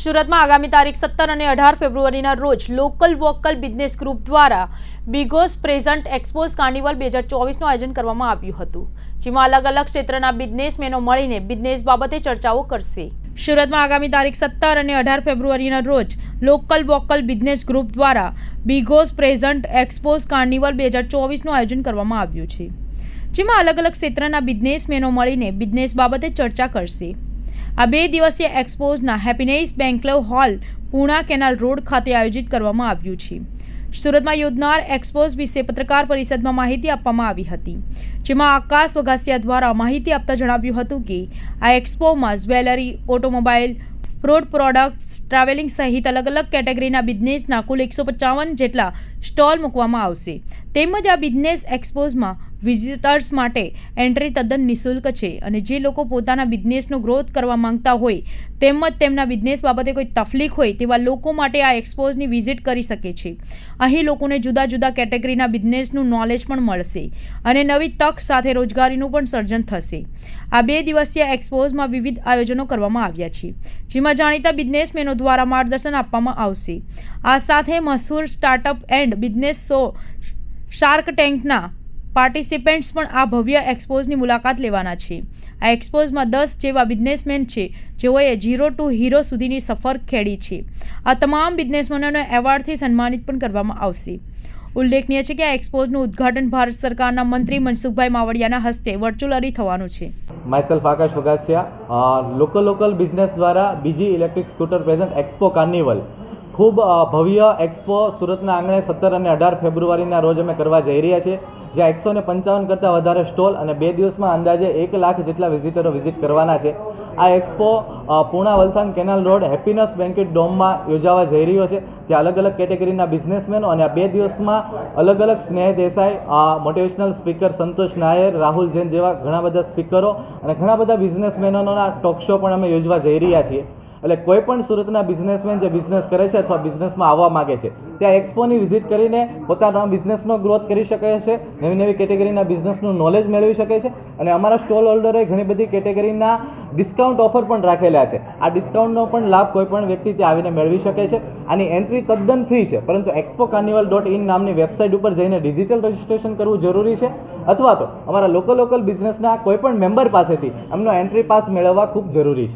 સુરતમાં આગામી તારીખ સત્તર અને અઢાર ફેબ્રુઆરીના રોજ લોકલ વોકલ બિઝનેસ ગ્રુપ દ્વારા બિગોસ પ્રેઝન્ટ એક્સપોઝ કાર્નિવલ બે હજાર ચોવીસનું આયોજન કરવામાં આવ્યું હતું, જેમાં અલગ અલગ ક્ષેત્રના બિઝનેસમેનો મળીને બિઝનેસ બાબતે ચર્ચાઓ કરશે. સુરતમાં આગામી તારીખ સત્તર અને અઢાર ફેબ્રુઆરીના રોજ લોકલ વોકલ બિઝનેસ ગ્રુપ દ્વારા બિગોસ પ્રેઝન્ટ એક્સપોઝ કાર્નિવલ બે હજાર ચોવીસનું આયોજન કરવામાં આવ્યું છે, જેમાં અલગ અલગ ક્ષેત્રના બિઝનેસમેનો મળીને બિઝનેસ બાબતે ચર્ચા કરશે. આ બે દિવસીય એક્સપોઝના હેપીનેસ બેંકલવ હોલ પૂણા કેનાલ રોડ ખાતે આયોજિત કરવામાં આવ્યું છે. સુરતમાં યોજનાર એક્સપોઝ વિશે પત્રકાર પરિષદમાં માહિતી આપવામાં આવી હતી. જેમાં આકાશ વઘાસિયા દ્વારા માહિતી આપતા જણાવ્યું હતું કે, આ એક્સપોમાં jewellery, automobile fruit products, travelling સહિત અલગ અલગ કેટેગરીના બિઝનેસના કુલ એકસો પચાવન જેટલા સ્ટોલ મૂકવામાં આવશે. તેમજ આ બિઝનેસ એક્સપોઝમાં વિઝિટર્સ માટે એન્ટ્રી તદ્દન નિઃશુલ્ક છે અને જે લોકો પોતાના બિઝનેસનો ગ્રોથ કરવા માંગતા હોય, તેમજ તેમના બિઝનેસ બાબતે કોઈ તકલીફ હોય, તેવા લોકો માટે આ એક્સપોઝની વિઝિટ કરી શકે છે. અહીં લોકોને જુદા જુદા કેટેગરીના બિઝનેસનું નોલેજ પણ મળશે અને નવી તક સાથે રોજગારીનું પણ સર્જન થશે. આ બે દિવસીય એક્સપોઝમાં વિવિધ આયોજનો કરવામાં આવ્યા છે, જેમાં જાણીતા બિઝનેસમેનો દ્વારા માર્ગદર્શન આપવામાં આવશે. આ સાથે મશહૂર startup and business show shark ટેન્કના participants પણ આ ભવ્ય એક્સપોઝની મુલાકાત લેવાના છે. આ એક્સપોઝમાં દસ જેવા બિઝનેસમેન છે, જેઓએ ઝીરો ટુ હીરો સુધીની સફર ખેડી છે. આ તમામ બિઝનેસમેનોને એવોર્ડથી સન્માનિત પણ કરવામાં આવશે. ઉલ્લેખનીય છે કે આ એક્સપોઝનું ઉદ્ઘાટન ભારત સરકારના મંત્રી મનસુખભાઈ માવડિયાના હસ્તે વર્ચ્યુઅલી થવાનું છે. Myself Akash Vagasiya local local business દ્વારા બીજી electric scooter present expo carnival ખૂબ ભવ્ય એક્સપો સુરતના આંગણે સત્તર અને અઢાર ફેબ્રુઆરીના રોજ અમે કરવા જઈ રહ્યા છીએ, જ્યાં એકસો ને પંચાવન કરતાં વધારે સ્ટોલ અને બે દિવસમાં અંદાજે એક લાખ જેટલા વિઝિટરો વિઝિટ કરવાના છે. આ expo Puna Valsad canal road happiness banquet ડોમમાં યોજાવા જઈ રહ્યો છે, જ્યાં અલગ અલગ કેટેગરીના બિઝનેસમેનો અને આ બે દિવસમાં અલગ અલગ સ્નેહ દેસાઈ મોટિવેશનલ સ્પીકર સંતોષ નાયર, રાહુલ જૈન જેવા ઘણા બધા સ્પીકરો અને ઘણા બધા બિઝનેસમેનોના ટોક શો પણ અમે યોજવા જઈ રહ્યા છીએ. એટલે કોઈ પણ સુરતના બિઝનેસમેન જે બિઝનેસ કરે છે અથવા બિઝનેસમાં આવવા માગે છે, ત્યાં એક્સપોની વિઝિટ કરીને પોતાના બિઝનેસનો ગ્રોથ કરી શકે છે, નવી નવી કેટેગરીના બિઝનેસનું નોલેજ મેળવી શકે છે અને અમારા સ્ટોલ હોલ્ડરે ઘણી બધી કેટેગરીના ડિસ્કાઉન્ટ ઓફર પણ રાખેલા છે. આ ડિસ્કાઉન્ટનો પણ લાભ કોઈ પણ વ્યક્તિ ત્યાં આવીને મેળવી શકે છે. આની એન્ટ્રી તદ્દન ફ્રી છે, પરંતુ એક્સપો કાર્નિવલ ડોટ ઇન નામની વેબસાઇટ ઉપર જઈને ડિજિટલ રજિસ્ટ્રેશન કરવું જરૂરી છે. અથવા તો અમારા લોકલ લોકલ બિઝનેસના કોઈ પણ મેમ્બર પાસેથી એમનો એન્ટ્રી પાસ મેળવવા ખૂબ જરૂરી છે.